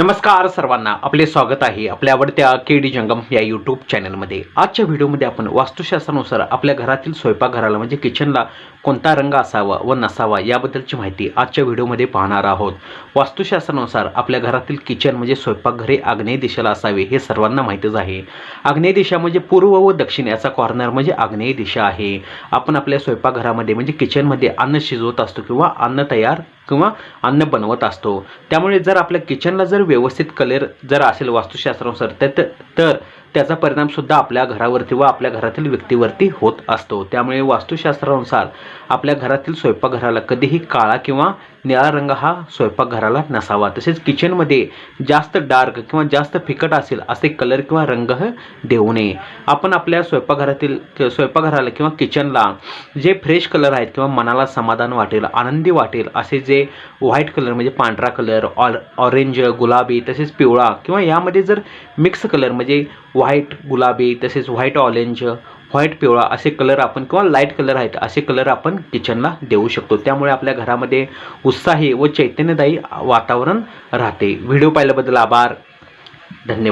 नमस्कार सर्वांना. आपले स्वागत आहे आपल्या आवडत्या के डी जंगम या यूट्यूब चॅनलमध्ये आजच्या व्हिडिओमध्ये आपण वास्तुशास्त्रानुसार आपल्या घरातील स्वयंपाकघराला म्हणजे किचनला कोणता रंग असावा व नसावा याबद्दलची माहिती आजच्या व्हिडिओमध्ये पाहणार आहोत. वास्तुशास्त्रानुसार आपल्या घरातील किचन म्हणजे स्वयंपाकघरे आग्नेय दिशेला असावे हे सर्वांना माहितीच आहे. आग्नेय दिशा म्हणजे पूर्व व दक्षिण याचा कॉर्नर म्हणजे आग्नेय दिशा आहे. आपण आपल्या स्वयंपाकघरामध्ये म्हणजे किचनमध्ये अन्न शिजवत असतो किंवा अन्न तयार किंवा अन्न बनवत असतो. त्यामुळे जर आपल्या किचनला जर व्यवस्थित कलर जर असेल वास्तुशास्त्रानुसार तर तर त्याचा परिणामसुद्धा आपल्या घरावरती व आपल्या घरातील व्यक्तीवरती होत असतो. त्यामुळे वास्तुशास्त्रानुसार आपल्या घरातील स्वयंपाकघराला कधीही काळा किंवा निळा रंग हा स्वयंपाकघराला नसावा. तसेच किचनमध्ये जास्त डार्क किंवा जास्त फिकट असेल असे कलर किंवा रंग देऊ नये. आपण आपल्या स्वयंपाकघरातील स्वयंपाकघराला किंवा किचनला जे फ्रेश कलर आहेत किंवा मनाला समाधान वाटेल आनंदी वाटेल असे जे व्हाईट कलर म्हणजे पांढरा कलर ऑर ऑरेंज गुलाबी तसेच पिवळा किंवा यामध्ये जर मिक्स कलर म्हणजे व्हाईट गुलाबी तसेच व्हाईट ऑरेंज व्हाईट पिवळा असे कलर आपण किंवा लाइट कलर आहेत असे कलर आपण किचनला देऊ शकतो. त्यामुळे आपल्या घरामध्ये उत्साही व चैतन्यदायी वातावरण राहते. व्हिडिओ पाहिल्याबद्दल आभार. धन्यवाद.